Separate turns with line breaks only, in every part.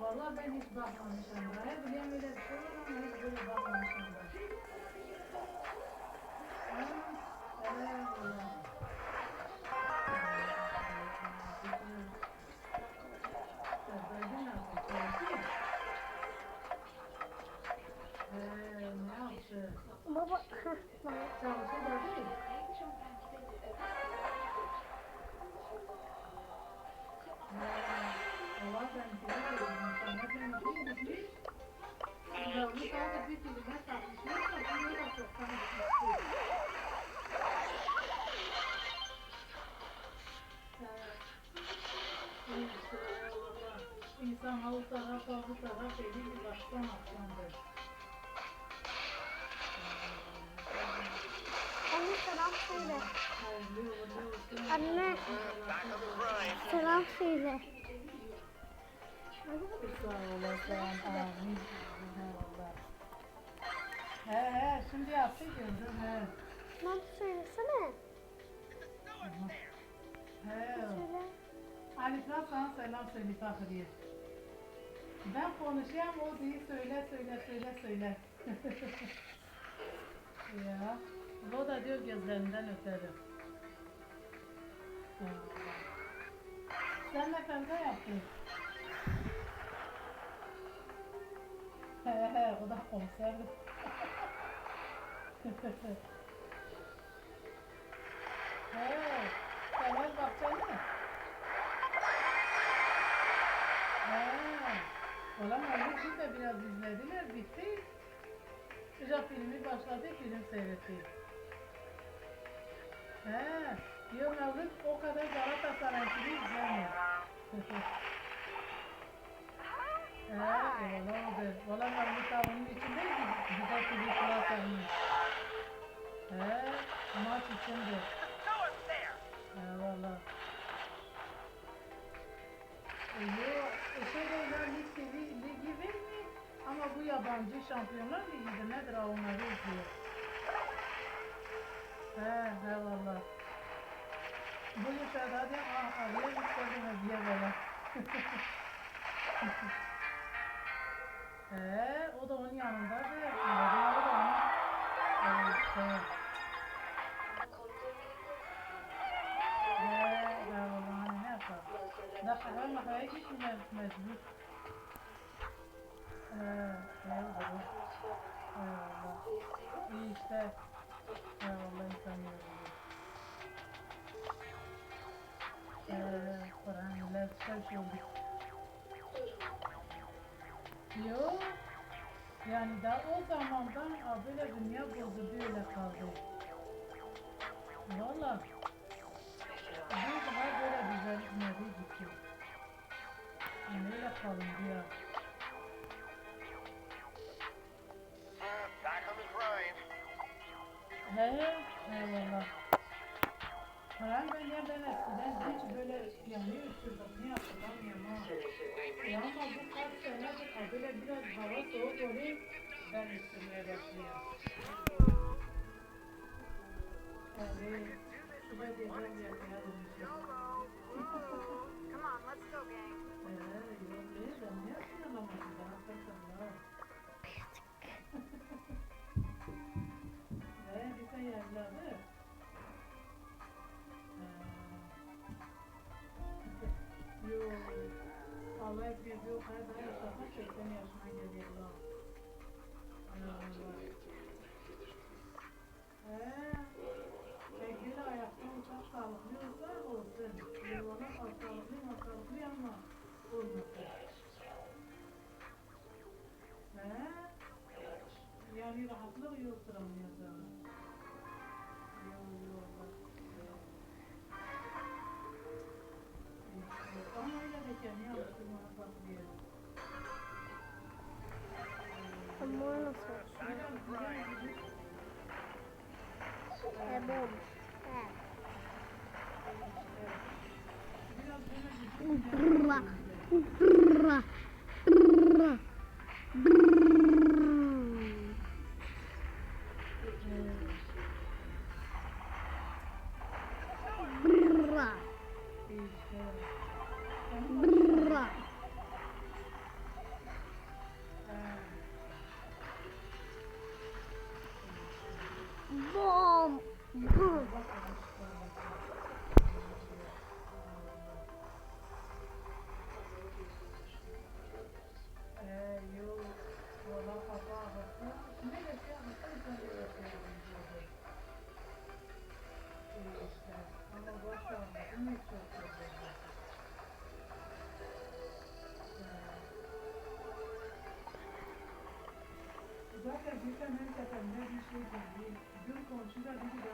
Valla ben hiç bakmamışım. Bana biliyorum öyle bir hiç böyle bakmamışım ben. Ha, evet, İnsan o tarafa bu taraf eli baştan atlandır.
Anne selam söyle. Anne selam söyle.
Sağ olasın. Amin. Eyvallah. He he şimdi yaptı gördüm he.
Lan söylesene.
He.
Söyle.
Alif'ten sana selam söyle Fahriye. Ben konuşayım o değil söyle söyle söyle söyle. ya. O da diyor gözlerinden. Eyvallah. Sen ne kavga yaptın? He he o da komiser. he. Temel baksana. Biraz izlediler bitti. Sıcak filmi başladı film seyretti. He. Diyor Mevlüt o kadar Galatasaray filmi izlemiyor. He, eyvallah odur. Valla Mevlüt abinin içindeydi. Güzel film kulağı sarmış. He, maç içindi.
The door's there.
Bu yabancı şampiyonlar ligidir. Nedir onları izliyor. He, he valla. Bu yaşlarda hadi ah, araya gitseydin hediye böyle. He, o da onun yanındaydı. O da onun. Evet, şey. He, he valla hani ne yapar? Da karar mahaya gitmiyor mecbur. İyi işte. He valla insan yoruluyor. He, Kur'an ile şey olduk. Yok. Yani daha o zamandan a, böyle dünya bozuldu öyle kaldı. Valla. He, valla. Kur'an ben ya ben eskiden hiç böyle piyano üstürdüm. Niye hatırlamıyorum ha. Ya ama bu kaç senedir ha, böyle biraz hava soğuk oluyor. Ben üstürmeye başlıyorum. Evet.
Come on, let's go, gang.
O nasıl?
Biraz güzel gibi.
E bom. E.
Biraz böyle güzel.
Brrra. Brrra. Brrra. Brrra.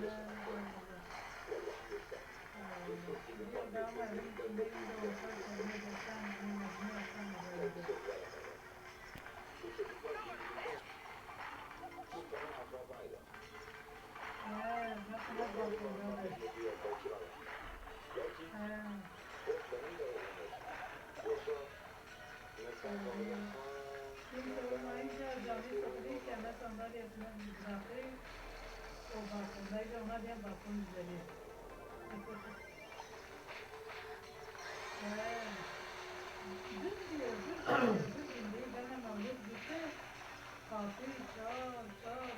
Şimdi olmayınca cami sıkılıyken ben sandalyesine bırakayım. O bakımdaydı ona ben bakım üzeri. Dün diyor, dün diyor, dün diyor, ben hemen bir gitti. Kalkıyor, çağır, çağır.